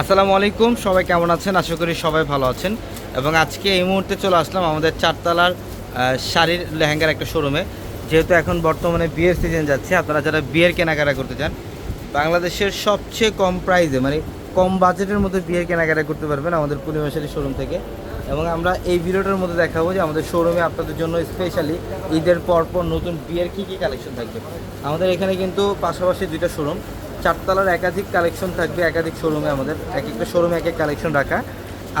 আসসালামু আলাইকুম, সবাই কেমন আছেন? আশা করি সবাই ভালো আছেন। এবং আজকে এই মুহূর্তে চলে আসলাম আমাদের চারতলার শাড়ির লেহেঙ্গার একটা শোরুমে যেহেতু এখন বর্তমানে বিয়ের সিজন যাচ্ছে, আপনারা যারা বিয়ের কেনাকাটা করতে চান, বাংলাদেশের সবচেয়ে কম প্রাইসে মানে কম বাজেটের মধ্যে বিয়ের কেনাকাটা করতে পারবেন আমাদের পূর্ণিমা শাড়ি শোরুম থেকে। এবং আমরা এই ভিডিওটার মধ্যে দেখাবো যে আমাদের শোরুমে আপনাদের জন্য স্পেশালি ঈদের পরপর নতুন বিয়ের কী কী কালেকশন থাকবে। আমাদের এখানে কিন্তু পাশাপাশি দুইটা শোরুম চারতলার একাধিক কালেকশন থাকবে, একাধিক শোরুমে আমাদের। এক একটা শোরুমে এক এক কালেকশন রাখা।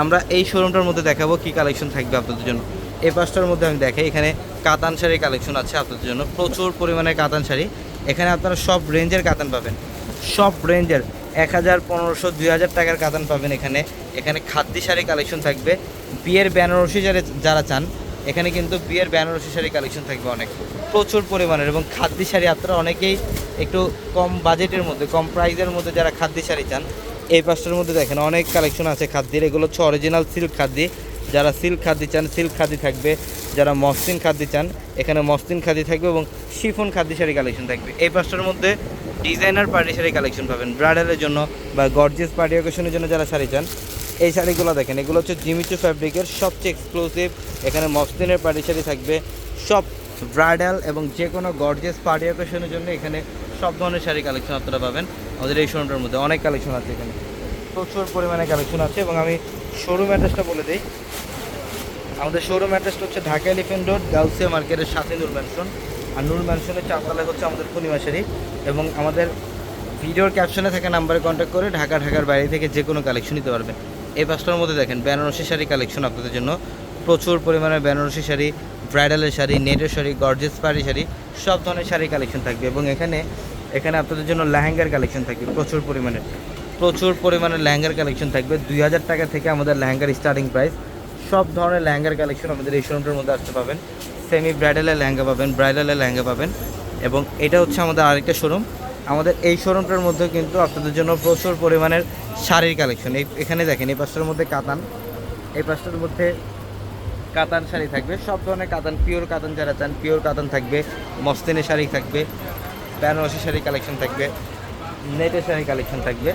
আমরা এই শোরুমটার মধ্যে দেখাবো কি কালেকশন থাকবে আপনাদের জন্য। এই পাঁচটার মধ্যে আমি দেখাই, এখানে কাতান শাড়ির কালেকশন আছে আপনাদের জন্য। প্রচুর পরিমাণে কাতান শাড়ি। এখানে আপনারা সব রেঞ্জের কাতান পাবেন। সব রেঞ্জের এক হাজার, পনেরোশো, দুই হাজার টাকার কাতান পাবেন এখানে। এখানে খাদ্যি শাড়ি কালেকশন থাকবে। বিয়ের বেনারসি যারা যারা চান এখানে কিন্তু বিয়ের বেনারসি শাড়ি কালেকশন থাকবে অনেক। প্রচুর পরিমাণের এবং খাদ্যি শাড়ি আপনারা অনেকেই একটু কম বাজেটের মধ্যে, কম প্রাইসের মধ্যে যারা খাদ্যি শাড়ি চান, এই পাঁচটার মধ্যে দেখেন অনেক কালেকশন আছে খাদ্যের। এগুলো হচ্ছে অরিজিনাল সিল্ক খাদ্যি। যারা সিল্ক খাদ্যি চান সিল্ক খাদ্যি থাকবে। যারা মসলিন খাদ্যি চান, এখানে মসলিন খাদ্যি থাকবে এবং শিফন খাদ্যি শাড়ি কালেকশন থাকবে। এই পাঁচটার মধ্যে ডিজাইনার পার্টি শাড়ি কালেকশন পাবেন। ব্রাইডালের জন্য বা গর্জিয়াস পার্টি অকেশনের জন্য যারা শাড়ি চান এই শাড়িগুলো দেখেন, এগুলো হচ্ছে জিমিচু ফ্যাব্রিকের সবচেয়ে এক্সক্লুসিভ এখানে মসলিনের পার্টি শাড়ি থাকবে। সব ব্রাইডাল এবং যে কোনো গর্জিয়াস পার্টি অকেশনের জন্য এখানে সব ধরনের শাড়ি কালেকশন আপনারা পাবেন। আমাদের এই শোরুমটার মধ্যে অনেক কালেকশন আছে এখানে। প্রচুর পরিমাণে কালেকশন আছে এবং আমি শোরুম অ্যাড্রেসটা বলে দিই। আমাদের শোরুম অ্যাড্রেসটা হচ্ছে ঢাকা এলিফেন্ট রোড গাউসিয়া মার্কেটের সাথে নূর ম্যানশন আর নূর ম্যানশনের চারতলায় হচ্ছে আমাদের পূর্ণিমাশারি এবং আমাদের ভিডিওর ক্যাপশনে থাকা নাম্বারে কন্ট্যাক্ট করে ঢাকা ঢাকার বাইরে থেকে যে কোনো কালেকশন নিতে পারবেন। এই পাঁচটার মধ্যে দেখেন বেনারসি শাড়ি কালেকশন আপনাদের জন্য। প্রচুর পরিমাণে বেনারসি শাড়ি ব্রাইডালের শাড়ি নেটের শাড়ি গর্জেস পাড়ি শাড়ি, সব ধরনের শাড়ি কালেকশন থাকবে এবং এখানে এখানে আপনাদের জন্য লেহেঙ্গার কালেকশন থাকবে প্রচুর পরিমাণে। প্রচুর পরিমাণে লেহেঙ্গার কালেকশন থাকবে। দুই হাজার টাকা থেকে আমাদের লেহেঙ্গার স্টার্টিং প্রাইস সব ধরনের লেহেঙ্গার কালেকশন আমাদের এই শোরুমটার মধ্যে আসতে পাবেন। সেমি ব্রাইডালের লেহেঙ্গা পাবেন ব্রাইডালের লেহেঙ্গা পাবেন এবং এটা হচ্ছে আমাদের আরেকটা শোরুম আমাদের এই শোরুমটার মধ্যে কিন্তু আপনাদের জন্য প্রচুর পরিমাণের শাড়ির কালেকশন। এখানে দেখেন, এই পাঁচটার মধ্যে কাতান। এই পাঁচটার মধ্যে কাতান শাড়ি থাকবে। সব ধরনের কাতান, পিওর কাতান যারা চান, পিওর কাতান থাকবে, মস্তিনের শাড়ি থাকবে, বেনারসি শাড়ি কালেকশন থাকবে, নেটের শাড়ি কালেকশন থাকবে।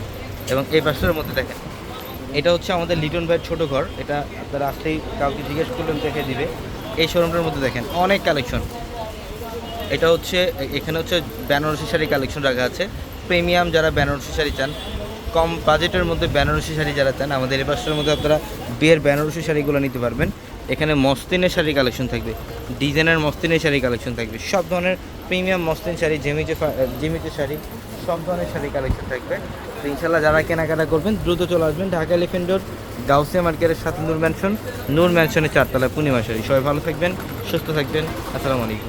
এবং এই পাঁচটার মধ্যে দেখেন, এটা হচ্ছে আমাদের লিটন ভাইয়ের ছোটো ঘর। এটা আপনারা আসলেই কাউকে জিজ্ঞেস করলেন, দেখে দিবে। এই শোরুমটার মধ্যে দেখেন, অনেক কালেকশন। এটা হচ্ছে, এখানে হচ্ছে বেনারসি শাড়ি কালেকশন রাখা আছে। প্রিমিয়াম যারা বেনারসি শাড়ি চান কম বাজেটের মধ্যে বেনারসি শাড়ি যারা চান, আমাদের এই পাশের মধ্যে আপনারা বিয়ের বেনারসি শাড়িগুলো নিতে পারবেন। এখানে মস্তিনের শাড়ি কালেকশন থাকবে, ডিজাইনের মস্তিনের শাড়ি কালেকশন থাকবে, সব ধরনের প্রিমিয়াম মস্তিন শাড়ি জেমিচে জেমিচে শাড়ি, সব ধরনের শাড়ি কালেকশন থাকবে। তো ইনশাল্লাহ যারা কেনাকাটা করবেন, দ্রুত চলে আসবেন ঢাকা এলিফেন্ট রোড গাউসিয়া মার্কেটের সাথে নূর ম্যানশন, নূর ম্যানশনের চারতলা পূর্ণিমা শাড়ি। সবাই ভালো থাকবেন, সুস্থ থাকবেন, আসসালামু আলাইকুম।